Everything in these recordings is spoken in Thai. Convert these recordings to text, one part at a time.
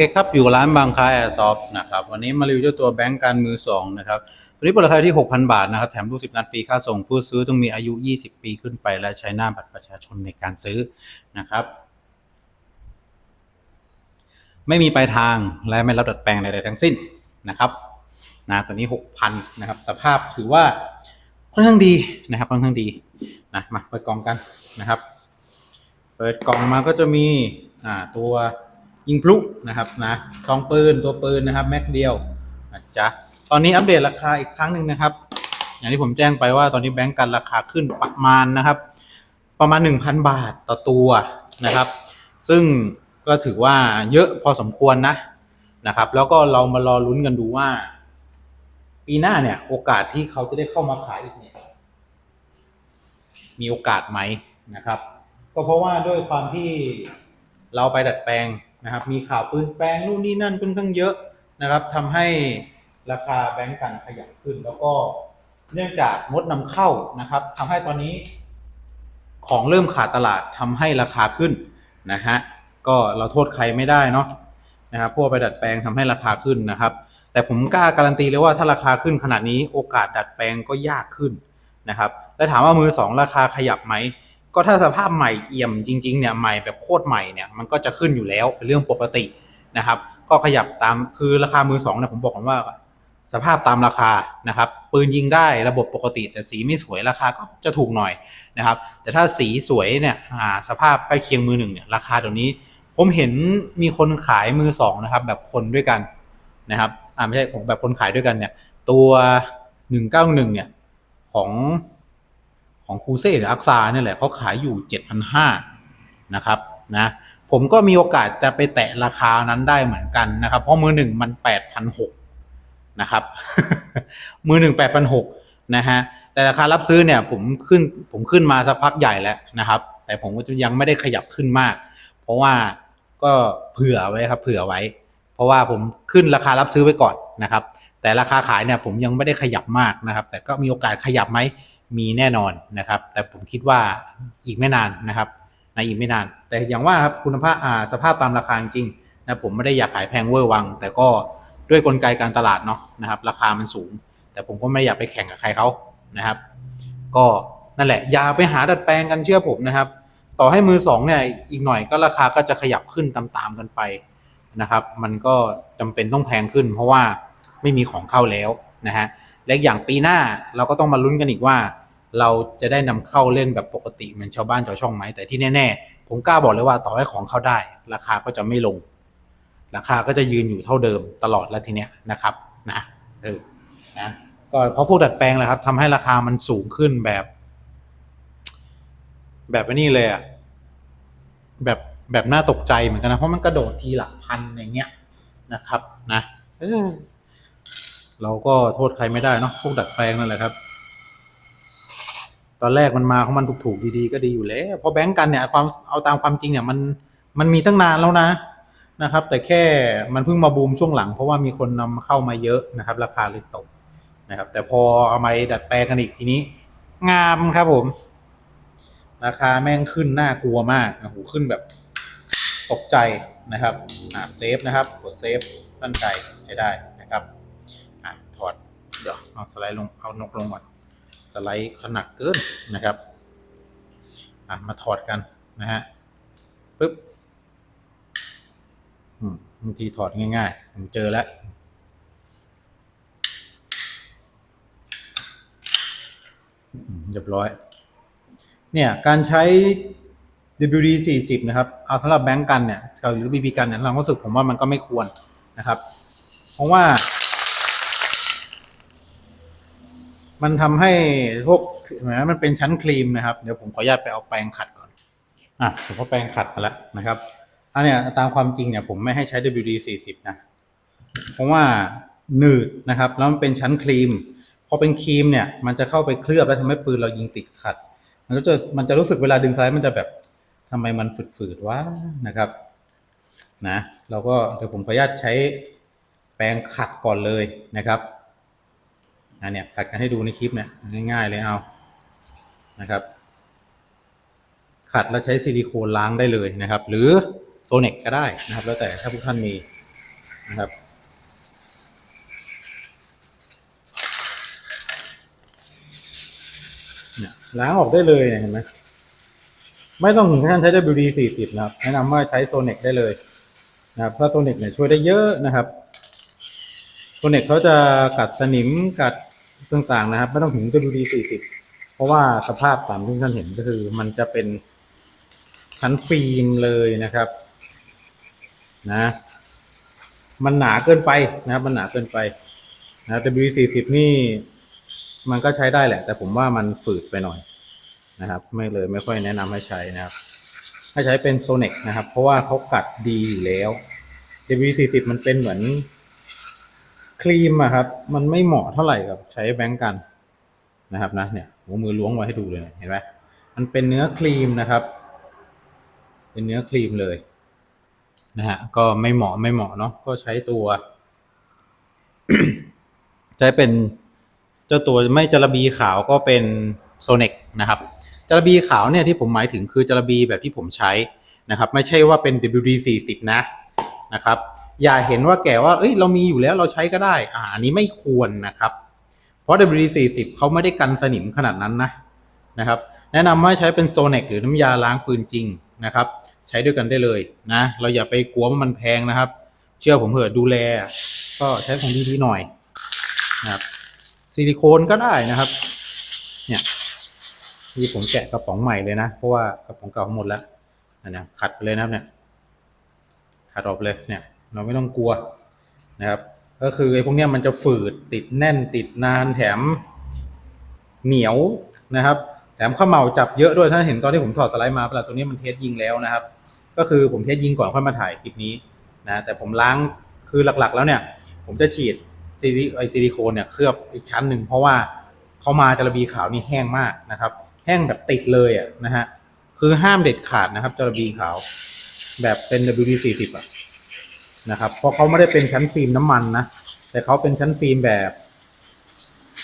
เคครับ อยู่ร้านบางคายแอร์ซอฟนะครับ วันนี้มารีวิวเจ้าตัวแบงก์การมือสองนะครับวันนี้เปิดราคาที่ 6,000 บาทนะครับ แถมรูป10นัดฟรีค่าส่ง ผู้ซื้อต้องมีอายุ 20 ปีขึ้นไป และใช้หน้าบัตรประชาชนในการซื้อนะครับ ไม่มีปลายทางและไม่รับดัดแปลงใดๆทั้งสิ้นนะครับนะตัวนี้ 6,000นะครับ สภาพถือว่าค่อนข้างดีนะครับค่อนข้างดีนะมาเปิดกล่องกันนะครับ เปิดกล่องมาก็จะมีอ่าตัว ยิงพลุนะครับนะซองปืนตัวปืนนะครับแม็กเดียวนะจ๊ะตอนนี้อัปเดตราคาอีกครั้งหนึ่งนะครับ อย่างที่ผมแจ้งไปว่าตอนนี้แบงก์กันราคาขึ้นประมาณนะครับ ประมาณ 1,000 บาทต่อตัวนะครับ ซึ่งก็ถือว่าเยอะพอสมควรนะนะครับ แล้วก็เรามารอลุ้นกันดูว่า ปีหน้าเนี่ยโอกาสที่เขาจะได้เข้ามาขายอีกเนี่ยมีโอกาสไหมนะครับ ก็เพราะว่าด้วยความที่เราไปดัดแปลง นะครับมีข่าวปืนแปลงนู่นนี่นั่นค่อนข้างเยอะนะครับทำให้ราคาแบงก์กันขยับขึ้น แล้วก็เนื่องจากงดนำเข้านะครับทำให้ตอนนี้ ของเริ่มขาดตลาดทำให้ราคาขึ้นนะฮะก็เราโทษใครไม่ได้เนาะนะครับพวกไปดัดแปลงทำให้ราคาขึ้นนะครับ แต่ผมกล้าการันตีเลยว่าถ้าราคาขึ้นขนาดนี้โอกาสดัดแปลงก็ยากขึ้นนะครับ แล้วถามว่ามือสองราคาขยับไหม ก็ถ้าสภาพใหม่เอี่ยมจริงๆเนี่ยใหม่แบบโคตรใหม่เนี่ยมันก็จะขึ้นอยู่แล้วเป็นเรื่องปกตินะครับ ก็ขยับตามคือราคามือสองเนี่ยผมบอกกันว่า สภาพตามราคานะครับปืนยิงได้ระบบปกติ แต่สีไม่สวยราคาก็จะถูกหน่อยนะครับ แต่ถ้าสีสวยเนี่ยสภาพใกล้เคียงมือหนึ่งเนี่ยราคาเดี๋ยวนี้ ผมเห็นมีคนขายมือสองนะครับแบบคนด้วยกันนะครับอ่าไม่ใช่ของแบบคนขายด้วยกันเนี่ยตัวหนึ่งเก้าหนึ่งเนี่ยของ ของคูเซ่หรืออักซาเนี่ยแหละเขาขายอยู่เจ็ดพันห้านะครับนะผมก็มีโอกาสจะไปแตะราคานั้นได้เหมือนกันนะครับ เพราะมือหนึ่งมันแปดพันหกนะครับ มือหนึ่งแปดพันหกนะฮะแต่ราคารับซื้อเนี่ยผมขึ้นผมขึ้นมาสักพักใหญ่แล้วนะครับ แต่ผมก็ยังไม่ได้ขยับขึ้นมาก เพราะว่าก็เผื่อไว้ครับเผื่อไว้ เพราะว่าผมขึ้นราคารับซื้อไว้ก่อนนะครับ แต่ราคาขายเนี่ยผมยังไม่ได้ขยับมากนะครับ แต่ก็มีโอกาสขยับไหม มีแน่นอนนะครับ แต่ผมคิดว่าอีกไม่นานนะครับในอีกไม่นาน แต่อย่างว่าครับคุณภาพอ่าสภาพตามราคาจริงนะผมไม่ได้อยากขายแพงเวอร์วัง แต่ก็ด้วยกลไกการตลาดเนาะนะครับ ราคามันสูง แต่ผมก็ไม่อยากไปแข่งกับใครเขานะครับ ก็นั่นแหละ อย่าไปหาดัดแปลงกันเชื่อผมนะครับ ต่อให้มือสองเนี่ยอีกหน่อยก็ราคาก็จะขยับขึ้นตามๆกันไปนะครับ มันก็จำเป็นต้องแพงขึ้น เพราะว่าไม่มีของเข้าแล้วนะฮะ และอย่างปีหน้าเราก็ต้องมาลุ้นกันอีกว่า เราจะได้นำเข้าเล่นแบบปกติเหมือนชาวบ้านชาวช่องไหมแต่ที่แน่ๆ ผมกล้าบอกเลยว่าต่อให้ของเข้าได้ ราคาก็จะไม่ลง ราคาก็จะยืนอยู่เท่าเดิมตลอดแล้วทีเนี้ยนะครับนะเออนะก็เพราะพวกดัดแปลงแหละครับทำให้ราคามันสูงขึ้นแบบ แบบนี้เลยอะแบบแบบน่าตกใจเหมือนกันนะ เพราะมันกระโดดทีหลักพันอย่างเงี้ยนะครับ นะเออ เราก็โทษใครไม่ได้เนาะพวกดัดแปลงนั่นแหละครับ ตอนแรกมันมาของมันถูกๆดีๆก็ดีอยู่แล้วพอแบงก์กันเนี่ยความเอาตามความจริงเนี่ยมันมันมีตั้งนานแล้วนะนะครับ แต่แค่มันเพิ่งมาบูมช่วงหลัง เพราะว่ามีคนนำเข้ามาเยอะนะครับ ราคาเลยตกนะครับ แต่พอเอามาดัดแปลงกันอีกทีนี้ งามครับผม ราคาแม่งขึ้นน่ากลัวมากโอ้โหขึ้นแบบตกใจนะครับอ่าเซฟนะครับกดเซฟตั้นใจใช้ได้นะครับ เดี๋ยวเอาสไลด์ลงเอานกลงก่อนสไลด์ขนาดเกินนะครับอะมาถอดกันนะฮะปึ๊บอืมบางทีถอดง่ายๆผมเจอแล้วเรียบร้อย เนี่ยการใช้ WD 40นะครับ เอาสำหรับแบงก์กันเนี่ยหรือ BB กันเนี่ยเรารู้สึกผมว่ามันก็ไม่ควรนะครับ เพราะว่า มันทำให้พวกเหมือนมันเป็นชั้นครีมนะครับ เดี๋ยวผมขออนุญาตไปเอาแปรงขัดก่อน อะผมก็แปรงขัดมาแล้วนะครับ อันเนี้ยตามความจริงเนี่ยผมไม่ให้ใช้ WD 40นะ เพราะว่าหนืดนะครับ แล้วมันเป็นชั้นครีม พอเป็นครีมเนี่ย มันจะเข้าไปเคลือบแล้วทำให้ปืนเรายิงติดขัด มันก็จะมันจะรู้สึกเวลาดึงสไลด์มันจะแบบทำไมมันฝืดๆวะนะครับ นะ เราก็เดี๋ยวผมขออนุญาตใช้แปรงขัดก่อนเลยนะครับ อันเนี้ยขัดกันให้ดูในคลิปเนี่ยง่ายๆเลยเอานะครับ ขัดแล้วใช้ซิลิโคนล้างได้เลยนะครับ หรือโซเน c ก็ได้นะครับ แล้วแต่ถ้าทุกท่านมีนะครับล้างออกได้เลยเห็นไหมไม่ต้องถึงขั้นใช้ WD 40นะครับแนะนำว่าใช้โซเน c ได้เลยนะครับเพราะโซเน c เนี่ยช่วยได้เยอะนะครับโซเน c เขาจะกัดสนิมกัด ต่างๆนะครับ ไม่ต้องถึง WD 40เพราะว่าสภาพตามที่ท่านเห็นก็คือมันจะเป็นชั้นฟิล์มเลยนะครับ นะ มันหนาเกินไปนะครับ มันหนาเกินไปนะ WD 40นี่ มันก็ใช้ได้แหละ แต่ผมว่ามันฝืดไปหน่อยนะครับ ไม่เลยไม่ค่อยแนะนำให้ใช้นะครับให้ใช้เป็นโซเน c นะครับ เพราะว่าเขากัดดีอยู่แล้ว W40 มันเป็นเหมือน ครีมอะครับ มันไม่เหมาะเท่าไหร่กับใช้แบงก์กันนะครับนะเนี่ยหัวมือล้วงไว้ให้ดูเลยเห็นไหมมันเป็นเนื้อครีมนะครับ เป็นเนื้อครีมเลยนะฮะก็ไม่เหมาะไม่เหมาะเนาะก็ใช้ตัว ใช้เป็นเจ้าตัวไม่จระบีขาวก็เป็นโซเน c นะครับจระบีขาวเนี่ยที่ผมหมายถึงคือจระบีแบบที่ผมใช้นะครับ ไม่ใช่ว่าเป็น WD 40 นะนะครับ อย่าเห็นว่าแก่ว่าเอ้ยเรามีอยู่แล้วเราใช้ก็ได้ อ่าอันนี้ไม่ควรนะครับ เพราะ WD 40 เขาไม่ได้กันสนิมขนาดนั้นนะนะครับ แนะนำว่าใช้เป็นโซเน c หรือน้ำยาล้างปืนจริงนะครับ ใช้ด้วยกันได้เลยนะ เราอย่าไปกลัวว่ามันแพงนะครับ เชื่อผมเถอะดูแล ก็ใช้ของดีๆหน่อยนะครับซิลิโคนก็ได้นะครับ เนี่ยที่ผมแกะกระป๋องใหม่เลยนะ เพราะว่ากระป๋องเก่าหมดแล้วนะนี่ขัดไปเลยนะเนี่ยขัดออกเลยเนี่ย เราไม่ต้องกลัวนะครับ ก็คือไอ้พวกเนี้ยมันจะฝืดติดแน่นติดนานแถมเหนียวนะครับ แถมข้าวเหมาจับเยอะด้วยท่านเห็นตอนที่ผมถอดสไลด์มาเปล่าตัวนี้มันเทสยิงแล้วนะครับ ก็คือผมเทสยิงก่อนค่อยมาถ่ายคลิปนี้นะแต่ผมล้างคือหลักๆ แล้วเนี่ย ผมจะฉีดซิลิไอซิลิโคนเนี่ยเคลือบอีกชั้นหนึ่งเพราะว่าเขามาจระบีขาวนี่แห้งมากนะครับ แห้งแบบติดเลยอะนะฮะคือห้ามเด็ดขาดนะครับจระบีขาว แบบเป็น WD 40 อะ นะครับ เพราะเขาไม่ได้เป็นชั้นฟิล์มน้ำมันนะแต่เขาเป็นชั้นฟิล์มแบบ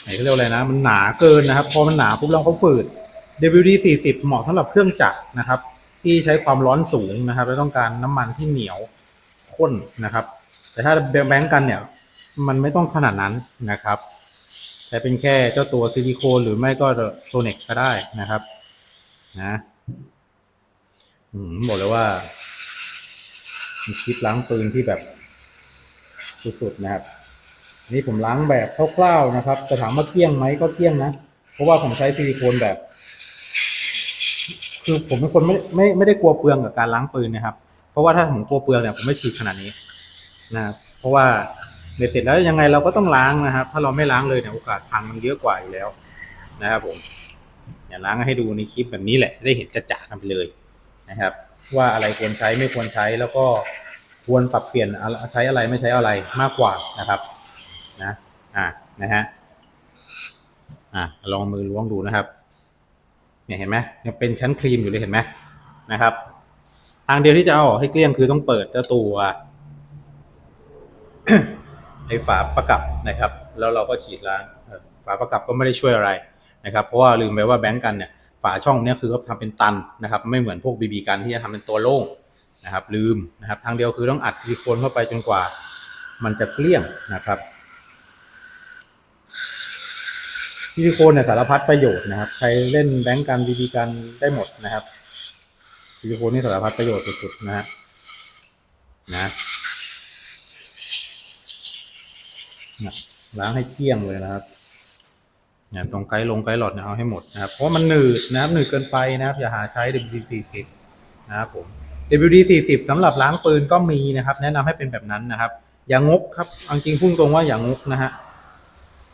ไหนเขาเรียกอะไรนะ มันหนาเกินนะครับ พอมันหนาปุ๊บแล้วเขาฝืด WD 40เหมาะสำหรับเครื่องจักรนะครับ ที่ใช้ความร้อนสูงนะครับและต้องการน้ำมันที่เหนียวข้นนะครับ แต่ถ้าแบงก์กันเนี่ย มันไม่ต้องขนาดนั้นนะครับใช้เป็นแค่เจ้าตัวซิลิโคนหรือไม่ก็โซเน c ก็ได้นะครับ นะอืมบอกเลยว่า คลิปล้างปืนที่แบบสุดๆนะครับ นี่ผมล้างแบบคร่าวๆนะครับจะถามว่าเกี้ยงไหมก็เกี้ยงนะ เพราะว่าผมใช้ซิลิโคนแบบ คือผมเป็นคนไม่ไม่ไม่ได้กลัวเปลืองกับการล้างปืนนะครับ เพราะว่าถ้าผมกลัวเปลืองเนี่ยผมไม่ฉีดขนาดนี้นะครับเพราะว่าเบ็ดเสร็จแล้วยังไงเราก็ต้องล้างนะครับ ถ้าเราไม่ล้างเลยเนี่ยโอกาสพังมันเยอะกว่าอยู่แล้วนะครับผมอย่าล้างให้ดูในคลิปแบบนี้แหละ ได้เห็นจะๆกันไปเลย นะครับ ว่าอะไรควรใช้ไม่ควรใช้แล้วก็ควรปรับเปลี่ยนใช้อะไรไม่ใช้อะไรมากกว่านะครับนะอ่านะฮะอ่าลองมือล้วงดูนะครับเนี่ยเห็นไหมยังเป็นชั้นครีมอยู่เลยเห็นไหมนะครับ ทางเดียวที่จะเอาออกให้เกลี้ยงคือต้องเปิดเจ้าตัวไอ้ฝาประกับนะครับ แล้วเราก็ฉีดล้างฝาประกับก็ไม่ได้ช่วยอะไรนะครับ เพราะว่าลืมไปว่าแบงก์กันเนี่ย ฝาช่องเนี้ยคือเขาทำเป็นตันนะครับ ไม่เหมือนพวกบีบีกันที่จะทำเป็นตัวโล่งนะครับ ลืมนะครับ ทางเดียวคือต้องอัดซิลิโคนเข้าไปจนกว่า มันจะเกลี้ยงนะครับซิลิโคนเนี่ยสารพัดประโยชน์นะครับ ใช้เล่นแบงก์กันบีบีกันได้หมดนะครับซิลิโคนนี่สารพัดประโยชน์สุดๆนะฮะนะล้างให้เกลี้ยงเลยนะครับ นี่ยตรงไกด์ลงไกด์หลอดเนี่ยเอาให้หมดนะครับ เพราะมันหนืดนะครับหนืดเกินไปนะครับ อย่าหาใช้ WD 40นะครับผม WD 40สำหรับล้างปืนก็มีนะครับ แนะนำให้เป็นแบบนั้นนะครับ อย่างกครับเอาจริงพุ่งตรงว่าอย่างกนะฮะ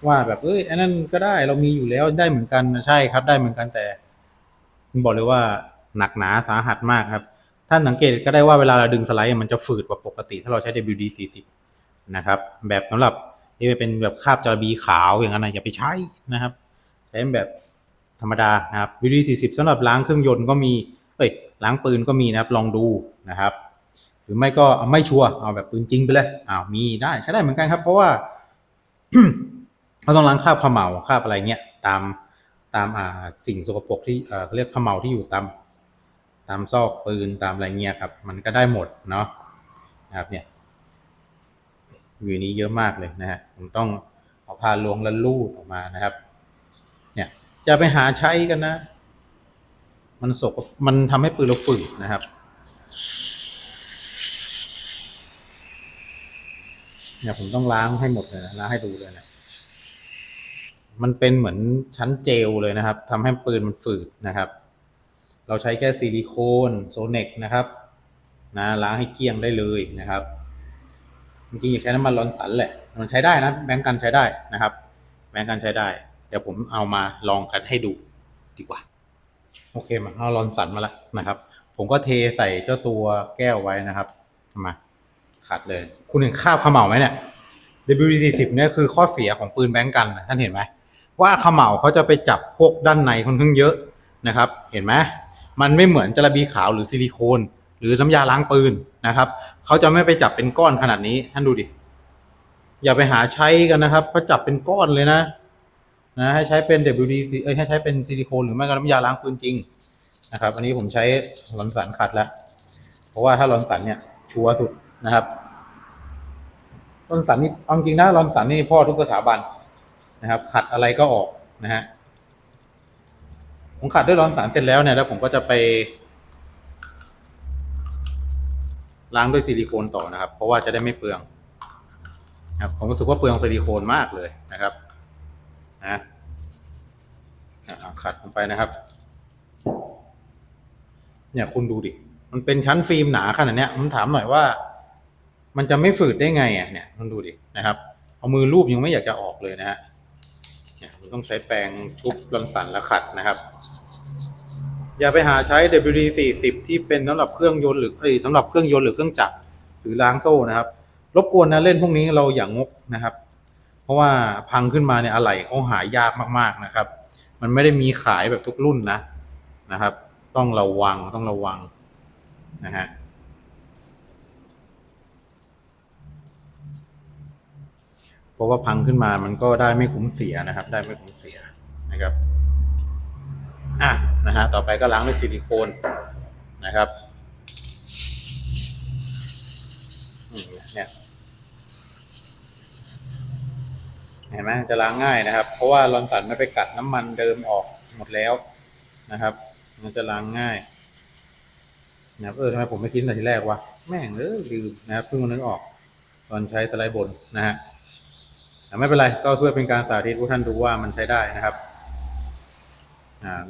ว่าแบบเอ้ยอันนั้นก็ได้เรามีอยู่แล้วได้เหมือนกันใช่ครับ ได้เหมือนกันแต่ผมบอกเลยว่าหนักหนาสาหัสมากครับท่านสังเกตก็ได้ว่าเวลาเราดึงสไลด์มันจะฝืดกว่าปกติ ถ้าเราใช้ WD 40นะครับ แบบสำหรับ ที่เป็นแบบคาบจระบีขาวอย่างนั้นนะอย่าไปใช้นะครับ ใช้แบบธรรมดานะครับ WD 40สำหรับล้างเครื่องยนต์ก็มีเอ้ยล้างปืนก็มีนะครับ ลองดูนะครับ หรือไม่ก็ไม่ชัวร์เอาแบบปืนจริงไปเลยอ้าวมีได้ใช้ได้เหมือนกันครับ เพราะว่าเราต้องล้างคราบเขมเหลาคราบอะไรเงี้ยตามตามอ่าสิ่งสกปรกที่เอ่อเขาเรียกเขมเหลาที่อยู่ตาม ตามซอกปืนตามอะไรเงี้ยครับ มันก็ได้หมดเนาะนะครับเนี่ย อยู่นี้เยอะมากเลยนะฮะผมต้องเอาผ้าลวงแล้วลูดออกมานะครับ เนี่ยอย่าไปหาใช้กันนะ มันสกมันทำให้ปืนเราฝืดนะครับเนี่ยผมต้องล้างให้หมดเลยนะล้างให้ดูเลยนะมันเป็นเหมือนชั้นเจลเลยนะครับทำให้ปืนมันฝืดนะครับ เราใช้แค่ซิลิโคนโซเน็กนะครับ นะล้างให้เกลี้ยงได้เลยนะครับ จริงๆอยาใช้น้ำมันร้อนสันแหละ มันใช้ได้นะแบงก์กันใช้ได้นะครับ แบงก์กันใช้ได้ เดี๋ยวผมเอามาลองกันให้ดูดีกว่า โอเคมาเอาร้อนสันมาแล้วนะครับ ผมก็เทใส่เจ้าตัวแก้วไว้นะครับ มาขัดเลย คุณเห็นคราบเขม่าไหมเนี่ย WD40 เนี่ยคือข้อเสียของปืนแบงก์กันท่านเห็นไหมว่าเขม่าเขาจะไปจับพวกด้านในค่อนข้างเยอะนะครับ เห็นไหมมันไม่เหมือนจระบีขาวหรือซิลิโคน หรือน้ำยาล้างปืนนะครับเขาจะไม่ไปจับเป็นก้อนขนาดนี้ท่านดูดิอย่าไปหาใช้กันนะครับเขาจับเป็นก้อนเลยนะนะให้ใช้เป็น WD เอ้ยให้ใช้เป็นซิลิโคนหรือไม่ก็น้ำยาล้างปืนจริงนะครับอันนี้ผมใช้ลอนสันขัดแล้ว เพราะว่าถ้าลอนสันเนี่ยชัวร์สุดนะครับลอนสันนี่เอาจริงนะลอนสันนี่พ่อทุกสถาบันนะครับ ขัดอะไรก็ออกนะฮะผมขัดด้วยลอนสันเสร็จแล้วเนี่ยแล้วผมก็จะไป ล้างด้วยซิลิโคนต่อนะครับ เพราะว่าจะได้ไม่เปลืองครับผมรู้สึกว่าเปลืองซิลิโคนมากเลยนะครับนะขัดลงไปนะครับ เนี่ยคุณดูดิ มันเป็นชั้นฟิล์มหนาขนาดเนี้ยผมถามหน่อยว่า มันจะไม่ฝืดได้ไงอะเนี่ยคุณดูดินะครับ เอามือรูปยังไม่อยากจะออกเลยนะฮะ เนี่ยผมต้องใช้แปรงชุบลอนสันแล้วขัดนะครับ อย่าไปหาใช้ WD40 ที่เป็นสำหรับเครื่องยนต์หรือเอ้ยสำหรับเครื่องยนต์หรือเครื่องจักรหรือล้างโซ่นะครับ รบกวนนะเล่นพวกนี้เราอย่างงกนะครับ เพราะว่าพังขึ้นมาเนี่ยอะไหล่เขาหายากมากๆนะครับ มันไม่ได้มีขายแบบทุกรุ่นนะนะครับ ต้องระวังต้องระวังนะฮะเพราะว่าพังขึ้นมามันก็ได้ไม่คุ้มเสียนะครับ ได้ไม่คุ้มเสียนะครับ อะนะฮะต่อไปก็ล้างด้วยซิลิโคนนะครับเนี่ยเห็นไหมจะล้างง่ายนะครับ เพราะว่าลอนสันไม่ไปกัดน้ำมันเดิมออกหมดแล้วนะครับ มันจะล้างง่ายนะครับเออทำไมผมไม่คิดแต่ทีแรกวะแม่งเออลืมนะครับเพิ่งมานึกออก ตอนใช้สไลด์บนนะฮะแต่ไม่เป็นไรก็เพื่อเป็นการสาธิตให้ท่านดูว่ามันใช้ได้นะครับ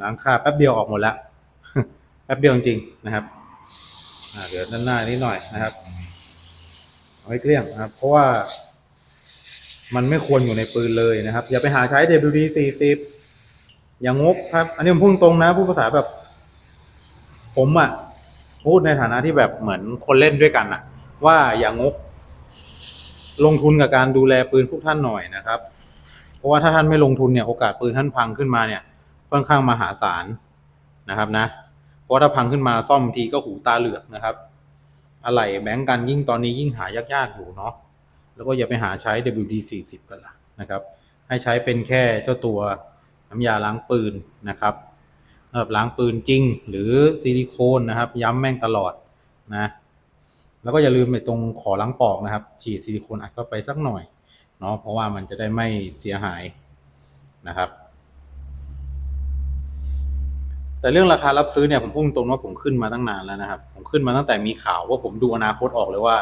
ล้างคราบแป๊บเดียวออกหมดแล้วแป๊บเดียวจริงๆนะครับอ่าเดี๋ยวด้านหน้านิดหน่อยนะครับเอาให้เกลี้ยงนะครับ เพราะว่า มันไม่ควรอยู่ในปืนเลยนะครับ อย่าไปหาใช้ WD 40อย่างงกครับ อันนี้ผมพูดตรงนะพูดภาษาแบบ ผมอะ่ะพูดในฐานะที่แบบเหมือนคนเล่นด้วยกันอะ่ะว่าอย่างงก ลงทุนกับการดูแลปืนพวกท่านหน่อยนะครับ เพราะว่าถ้าท่านไม่ลงทุนเนี่ยโอกาสปืนท่านพังขึ้นมาเนี่ย ค่อนข้างมหาศาลนะครับนะ เพราะถ้าพังขึ้นมาซ่อมทีก็หูตาเหลือกนะครับ อะไรแบงก์กันยิ่งตอนนี้ยิ่งหายากๆอยู่เนาะ แล้วก็อย่าไปหาใช้ WD 40 กันละนะครับ ให้ใช้เป็นแค่เจ้าตัวน้ำยาล้างปืนนะครับสำหรับล้างปืนจริง หรือซิลิโคนนะครับ ย้ำแม่งตลอดนะ แล้วก็อย่าลืมไปตรงขอล้างปอกนะครับ ฉีดซิลิโคนอัดเข้าไปสักหน่อยเนาะ เพราะว่ามันจะได้ไม่เสียหายนะครับ แต่เรื่องราคารับซื้อเนี่ยผมพุ่งตรงว่าผมขึ้นมาตั้งนานแล้วนะครับ ผมขึ้นมาตั้งแต่มีข่าวว่าผมดูอนาคตออกเลยว่า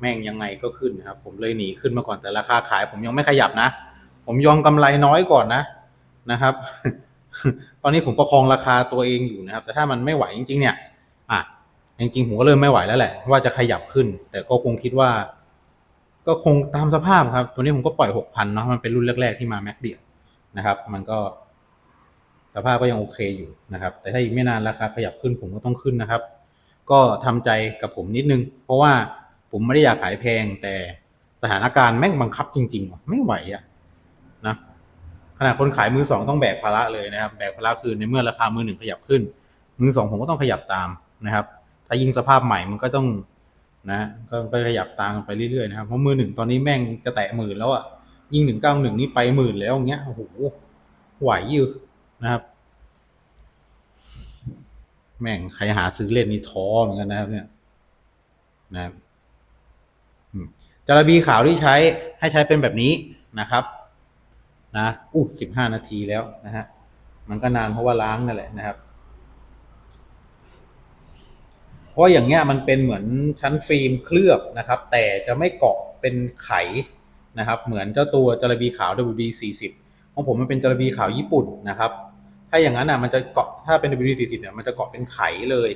แม่งยังไงก็ขึ้นนะครับ ผมเลยหนีขึ้นมาก่อนแต่ราคาขาย ผมยังไม่ขยับนะ ผมยอมกำไรน้อยก่อนนะนะครับ ตอนนี้ผมประคองราคาตัวเองอยู่นะครับ แต่ถ้ามันไม่ไหวจริง ๆ เนี่ย อะจริงๆผมก็เริ่มไม่ไหวแล้วแหละ ว่าจะขยับขึ้น แต่ก็คงคิดว่า ก็คงตามสภาพครับ ตัวนี้ผมก็ปล่อยหกพันเนาะมันเป็นรุ่นแรกๆที่มาแม็กเดียนะครับ มันก็ สภาพก็ยังโอเคอยู่นะครับ แต่ถ้าอีกไม่นานราคาขยับขึ้นผมก็ต้องขึ้นนะครับ ก็ทำใจกับผมนิดนึง เพราะว่าผมไม่ได้อยากขายแพง แต่สถานการณ์แม่งบังคับจริงๆว่ะไม่ไหวอะนะขนาดคนขายมือสองต้องแบกภาระเลยนะครับ แบกภาระคือในเมื่อราคามือหนึ่งขยับขึ้น มือสองผมก็ต้องขยับตามนะครับ ถ้ายิงสภาพใหม่มันก็ต้องนะก็ขยับตามไปเรื่อยๆนะครับเพราะมือหนึ่งตอนนี้แม่งจะแตะหมื่นแล้วอะยิ่งหนึ่งเก้าหนึ่งนี่ไปหมื่นแล้วอย่างเงี้ยโอ้โหไหวอยู่ นะครับ แม่งใครหาซื้อเล่นนี่ท้อเหมือนกันนะครับ เนี่ยนะครับจระบีขาวที่ใช้ให้ใช้เป็นแบบนี้นะครับ นะอู้สิบห้านาทีแล้วนะฮะมันก็นานเพราะว่าล้างนั่นแหละนะครับ เพราะอย่างเงี้ยมันเป็นเหมือนชั้นฟิล์มเคลือบนะครับ แต่จะไม่เกาะเป็นไขนะครับ เหมือนเจ้าตัวจระบีขาว WD 40 ของผมมันเป็นจระบีขาวญี่ปุ่นนะครับ ถ้าอย่างนั้นอะมันจะเกาะถ้าเป็น WD 40 เนี่ยมันจะเกาะเป็นไขเลย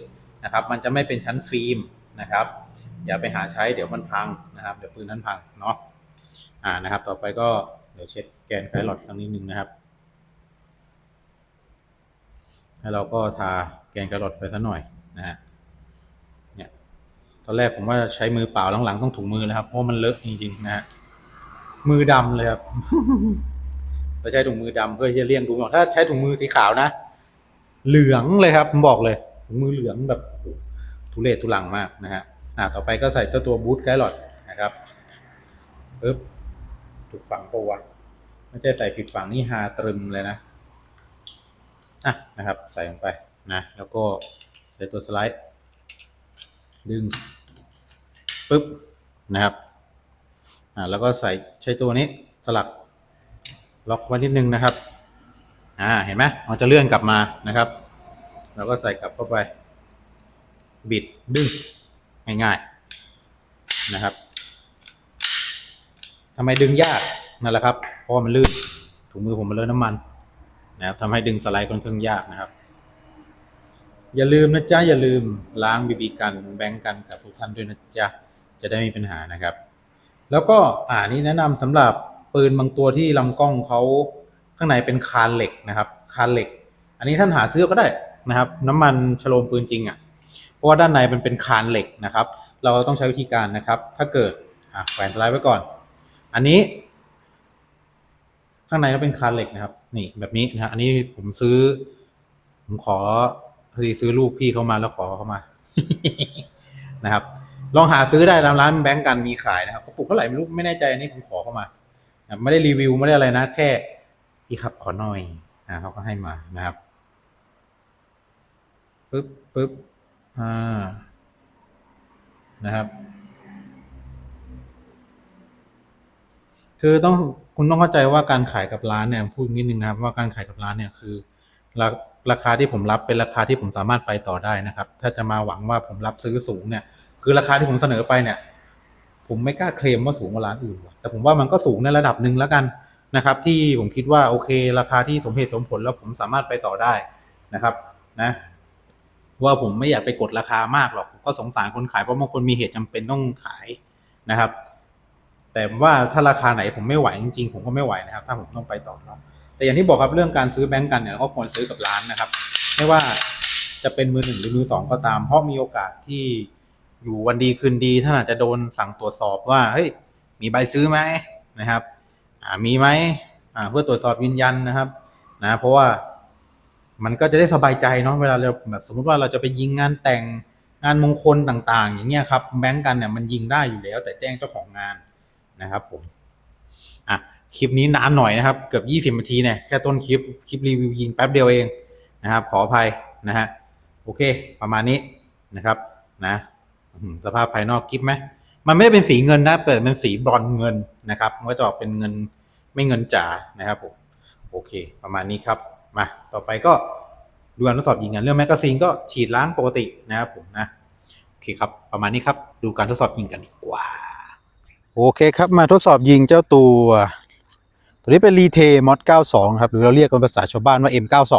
นะครับ มันจะไม่เป็นชั้นฟิล์มนะครับ อย่าไปหาใช้เดี๋ยวมันพังนะครับ เดี๋ยวปืนนั้นพังเนาะอ่านะครับ ต่อไปก็เดี๋ยวเช็ดแกนไกด์หลอดสักนิดนึงนะครับแล้วเราก็ทาแกนไกด์หลอดไปสักหน่อยนะฮะเนี่ยตอนแรกผมว่าใช้มือเปล่าหลังๆต้องถุงมือเลยครับเพราะมันเลอะจริงๆนะฮะมือดำเลยครับ เราใช้ถุงมือดำเพื่อที่จะเลี่ยงดูหมอกถ้าใช้ถุงมือสีขาวนะ เหลืองเลยครับผมบอกเลยถุงมือเหลืองแบบทุเรศทุลังมากนะฮะอ่าต่อไปก็ใส่เจ้าตัวบูทไกด์หลอดนะครับปึ๊บถูกฝังปะวะไม่ใช่ใส่ผิดฝังนี่ฮาตรึมเลยนะอะนะครับ ใส่ลงไปนะแล้วก็ใส่ตัวสไลด์ ดึงปึ๊บนะครับอ่าแล้วก็ใส่ใช้ตัวนี้สลัก ล็อกไว้นิดนึงนะครับ อ่า เห็นไหมมันจะเลื่อนกลับมานะครับแล้วก็ใส่กลับเข้าไป บิดดึงง่ายๆนะครับทำไมดึงยากนั่นแหละครับ เพราะมันลื่น ถุงมือผมมันเลอะน้ำมันนะครับทำให้ดึงสไลด์ค่อนข้างยากนะครับ อย่าลืมนะจ๊ะ อย่าลืมล้างบีบีกันแบงกันกับทุกท่านด้วยนะจ๊ะ จะได้ไม่มีปัญหานะครับ แล้วก็อ่านี่แนะนำสำหรับ ปืนบางตัวที่ลำกล้องเขาข้างในเป็นคานเหล็กนะครับ คานเหล็ก อันนี้ท่านหาซื้อก็ได้นะครับ น้ำมันฉโลมปืนจริงอะ่ะ เพราะว่าด้านในมันเป็นคานเหล็กนะครับ เราต้องใช้วิธีการนะครับ ถ้าเกิดอะแขวนสไลด์ไว้ก่อน อันนี้ ข้างในก็เป็นคานเหล็กนะครับ นี่แบบนี้นะอันนี้ผมซื้อ ผมขอพอดีซื้อลูกพี่เขามาแล้วขอเขามานะครับ ลองหาซื้อได้ตามร้านแบงก์กันมีขายนะครับกระปุกเท่าไหร่ไม่รู้ไม่แน่ใจอันนี้ผมขอเข้ามา ไม่ได้รีวิวไม่ได้อะไรนะ แค่พี่ครับขอหน่อยนะเขาก็ให้มานะครับปึ๊บปึ๊บอ่านะครับ คือต้องคุณต้องเข้าใจว่าการขายกับร้านเนี่ยพูดนิดนึงนะครับ ว่าการขายกับร้านเนี่ยคือราราคาที่ผมรับเป็นราคาที่ผมสามารถไปต่อได้นะครับ ถ้าจะมาหวังว่าผมรับซื้อสูงเนี่ย คือราคาที่ผมเสนอไปเนี่ย ผมไม่กล้าเคลมว่าสูงกว่าร้านอื่นว่ะแต่ผมว่ามันก็สูงในระดับหนึ่งแล้วกันนะครับ ที่ผมคิดว่าโอเค ราคาที่สมเหตุสมผลแล้วผมสามารถไปต่อได้นะครับนะว่าผมไม่อยากไปกดราคามากหรอกก็สงสารคนขายเพราะบางคนมีเหตุจำเป็นต้องขายนะครับ แต่ว่าถ้าราคาไหนผมไม่ไหวจริงๆ ผมก็ไม่ไหวนะครับ ถ้าผมต้องไปต่อเนาะแต่อย่างที่บอกครับเรื่องการซื้อแบงก์กันเนี่ยก็ควรซื้อกับร้านนะครับ ไม่ว่าจะเป็นมือหนึ่งหรือมือสองก็ตาม เพราะมีโอกาสที่ อยู่วันดีคืนดีท่านอาจจะโดนสั่งตรวจสอบว่าเฮ้ยมีใบซื้อไหมนะครับมีไหมเพื่อตรวจสอบยืนยันนะครับนะเพราะว่ามันก็จะได้สบายใจเนาะเวลาเราแบบสมมติว่าเราจะไปยิงงานแต่งงานมงคลต่าง ๆ อย่างเงี้ยครับแบงก์กันเนี่ยมันยิงได้อยู่แล้ว แต่แจ้งเจ้าของงานนะครับผมอะคลิปนี้นานหน่อยนะครับ เกือบ20นาทีเนี่ยแค่ต้นคลิปคลิปรีวิวยิงแป๊บเดียวเองนะครับ ขออภัยนะฮะโอเค ประมาณนี้นะครับนะ สภาพภายนอกคลิปไหมมันไม่ได้เป็นสีเงินนะเปิดเป็นสีบรอนเงินนะครับมันก็จะออกเป็นเงินไม่เงินจ๋านะครับผมโอเค ประมาณนี้ครับมาต่อไปก็ดูการทดสอบยิงกันเรื่องแมกกาซีนก็ฉีดล้างปกตินะครับผมนะโอเคครับประมาณนี้ครับดูการทดสอบยิงกันดีกว่า โอเคครับมาทดสอบยิงเจ้าตัว ตัวนี้เป็นรีเทมอด92 ครับหรือเราเรียกกันภาษาชาวบ้านว่า M92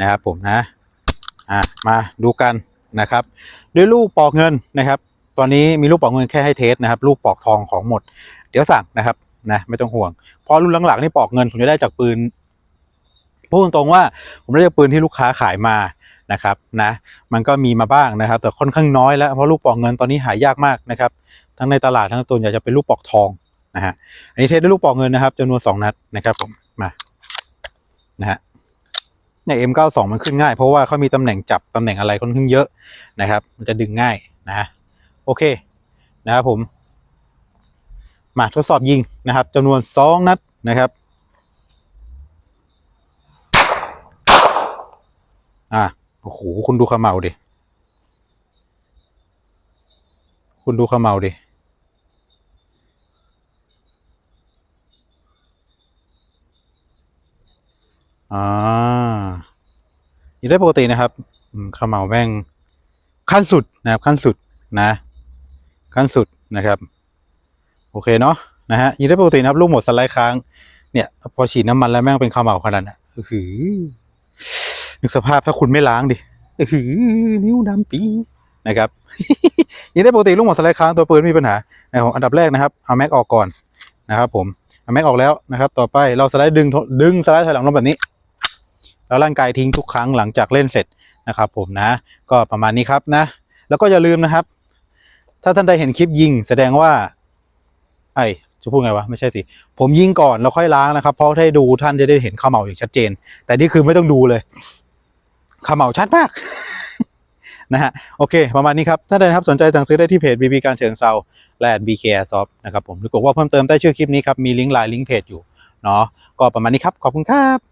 นะครับผมนะอะมาดูกัน นะครับ ด้วยลูกปอกเงินนะครับ ตอนนี้มีลูกปอกเงินแค่ให้เทสนะครับ ลูกปอกทองของหมด เดี๋ยวสั่งนะครับนะไม่ต้องห่วงเพราะรุ่นหลังๆนี่ปอกเงินผมจะได้จากปืนพูดตรงๆว่าผมได้จากปืนที่ลูกค้าขายมานะครับนะมันก็มีมาบ้างนะครับ แต่ค่อนข้างน้อยแล้วเพราะลูกปอกเงินตอนนี้หายากมากนะครับ ทั้งในตลาดทั้งตัวอยากจะเป็นลูกปอกทองนะฮะอันนี้เทสด้วยลูกปอกเงินนะครับจำนวนสองนัดนะครับผมมานะฮะ เนี่ย M92 มันขึ้นง่าย เพราะว่าเขามีตำแหน่งจับตำแหน่งอะไรค่อนข้างเยอะนะครับ มันจะดึงง่ายนะโอเคนะครับผม มาทดสอบยิงนะครับจำนวนสองนัดนะครับอ่าโอ้โหคุณดูขมเหลาดิ คุณดูขมเหลาดิ อ่าอยู่ได้ปกตินะครับขมเหลาแม่งขั้นสุดนะครับขั้นสุดนะ ขั้นสุดนะครับ โอเคเนาะนะฮะยิงได้ปกตินะครับลูกหมดสไลด์ค้างเนี่ย พอฉีดน้ำมันแล้วแม่งเป็นขมเหลาขนาดนั้นเออหือนึกสภาพถ้าคุณไม่ล้างดิเออหือนิ้วดำปีนะครับยิงได้ปกติลูกหมดสไลด์ค้างตัวปืนไม่มีปัญหานะครับอันดับแรกนะครับเอาแม็กออกก่อนนะครับ ผมเอาแม็กออกแล้วนะครับ ต่อไปเราสไลด์ดึงดึงสไลด์ถอยหลังลงแบบนี้ แล้วร่างกายทิ้งทุกครั้งหลังจากเล่นเสร็จนะครับ ผมนะ ก็ประมาณนี้ครับนะ แล้วก็อย่าลืมนะครับ ถ้าท่านใดเห็นคลิปยิง แสดงว่า ไอจะพูดไงวะไม่ใช่สิผมยิงก่อนแล้วค่อยล้างนะครับ เพราะถ้าดูท่านจะได้เห็นข้าเหมาอย่างชัดเจน แต่นี่คือไม่ต้องดูเลยข้าเหมาชัดมากนะฮะโอเค ประมาณนี้ครับ ถ้าใดครับสนใจสั่งซื้อได้ที่เพจ BB การเชิงเซาและ BK Airsoft นะครับผมหรือกดว่าเพิ่มเติมใต้ชื่อคลิปนี้ครับ มีลิงก์ไลน์ลิงก์เพจอยู่เนาะก็ประมาณนี้ครับ ขอบคุณครับ